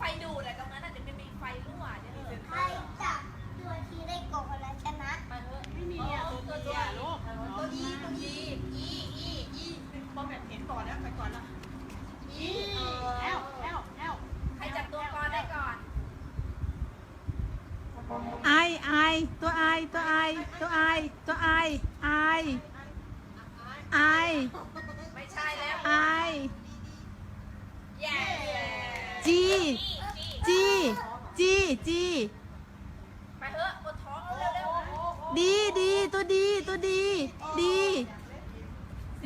ไฟดูดอะไรตรงนั้นอาจจะมีไฟรั่วเนี่ยเออใครจับตัวทีได้ก่อนนะชนะไปเถอะไม่มีอะตัวตัวตัวลูกตัวอีตัวอีอีอีอีบอมแบบเห็นก่อนแล้วไปก่อนแล้วอีแอลแอลแอลใครจับตัวก่อนได้ก่อนไอไอตัวไอตัวไอตัวไอตัวไอไอไอ จีไปเถอะปวดท้องเร็วๆดีดีตัวดีตัวดี ดี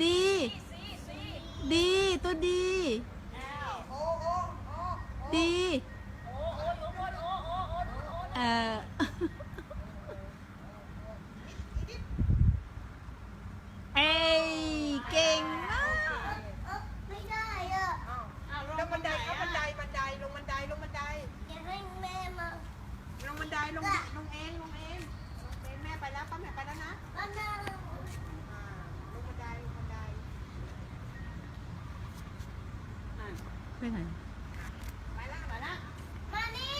ดี ดีตัวดี ดี เออ ลงบันไดลงลงเองลงเองลงเองแม่ไปแล้วป้าแม่ไปแล้วนะบ้านนั่งอ่าลงบันไดลงบันไดอ่าไปไหนไปละไปละมานี่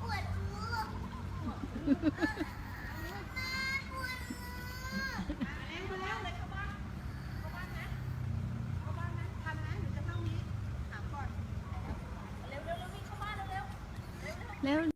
ปวดหัวมาปวดหัว เร็วไปแล้วเลยเข้าบ้านเข้าบ้านนะเข้าบ้านนะทันนะหรือจะเข้านี้ถามก่อน เร็วเร็วเร็ววิ่งเข้าบ้านเร็วเร็วเร็ว แล้ว